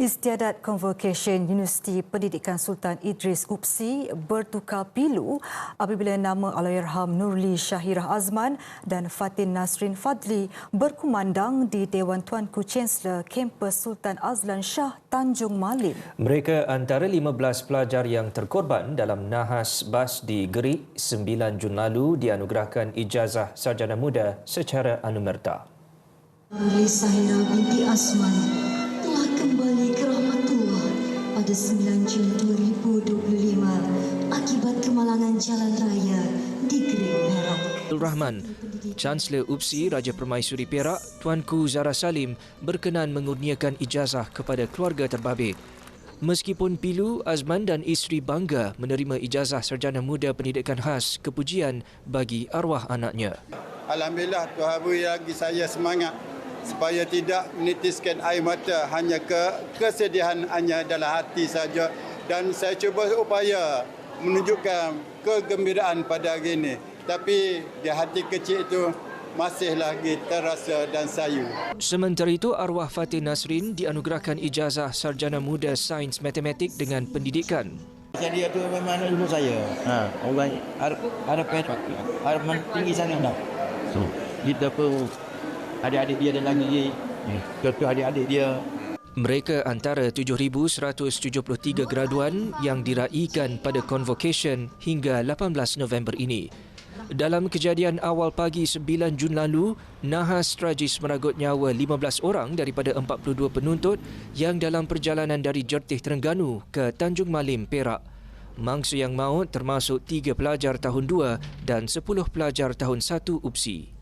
Istiadat Convocation Universiti Pendidikan Sultan Idris UPSI bertukar pilu apabila nama Allahyarham Nurli Syahirah Azman dan Fatin Nasrin Fadli berkumandang di Dewan Tuanku Chancellor Kampus Sultan Azlan Shah Tanjung Malim. Mereka antara 15 pelajar yang terkorban dalam nahas bas di Gerik 9 Jun lalu dianugerahkan ijazah sarjana muda secara anumerta. Nurli Syahirah binti Azman kembali ke rahmatullah pada 9 Jun 2025 akibat kemalangan jalan raya di Gering Perak. Rahman, Chancellor UPSI Raja Permaisuri Perak, Tuanku Zara Salim berkenan mengurniakan ijazah kepada keluarga terbabit. Meskipun pilu, Azman dan isteri bangga menerima ijazah sarjana muda pendidikan khas kepujian bagi arwah anaknya. Alhamdulillah Tuhan beri lagi saya semangat supaya tidak menitiskan air mata hanya ke kesedihan hanya dalam hati saja dan saya cuba upaya menunjukkan kegembiraan pada hari ini tapi di hati kecil itu masih lagi terasa dan sayu. Sementara itu, arwah Fatih Nasrin dianugerahkan ijazah sarjana muda sains matematik dengan pendidikan. Jadi itu memang ilmu saya. Ha, orang harap harap tinggi sangat dah. So, kita pun adik-adik dia dan lagi contoh adik-adik dia mereka antara 7,173 graduan yang diraikan pada convocation hingga 18 November ini. Dalam kejadian awal pagi 9 Jun lalu, nahas tragis meragut nyawa 15 orang daripada 42 penuntut yang dalam perjalanan dari Jertih Terengganu ke Tanjung Malim, Perak. Mangsa yang maut termasuk 3 pelajar tahun 2 dan 10 pelajar tahun 1 UPSI.